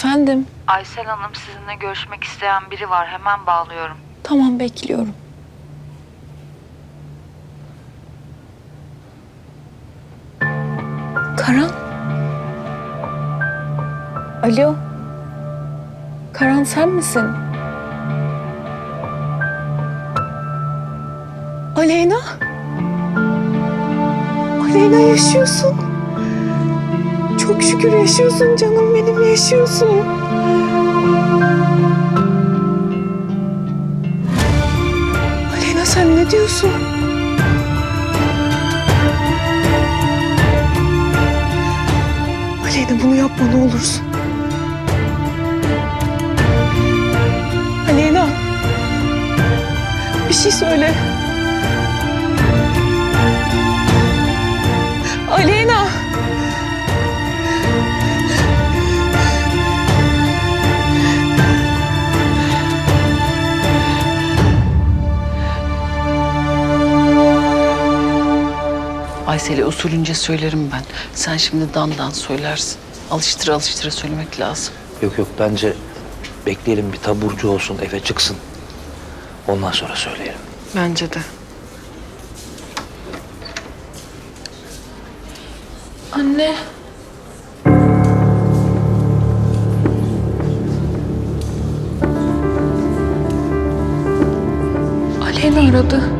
Efendim? Aysel Hanım sizinle görüşmek isteyen biri var. Hemen bağlıyorum. Tamam bekliyorum. Karan? Alo? Karan sen misin? Aleyna? Aleyna yaşıyorsun. Çok şükür yaşıyorsun canım benim yaşıyorsun. Aleyna sen ne diyorsun? Aleyna bunu yapma ne olursun. Aleyna. Bir şey söyle. Aysel'e usulünce söylerim ben. Sen şimdi dandan söylersin. Alıştıra alıştıra söylemek lazım. Yok yok bence bekleyelim bir taburcu olsun eve çıksın. Ondan sonra söyleyelim. Bence de. Anne. Aleyna aradı.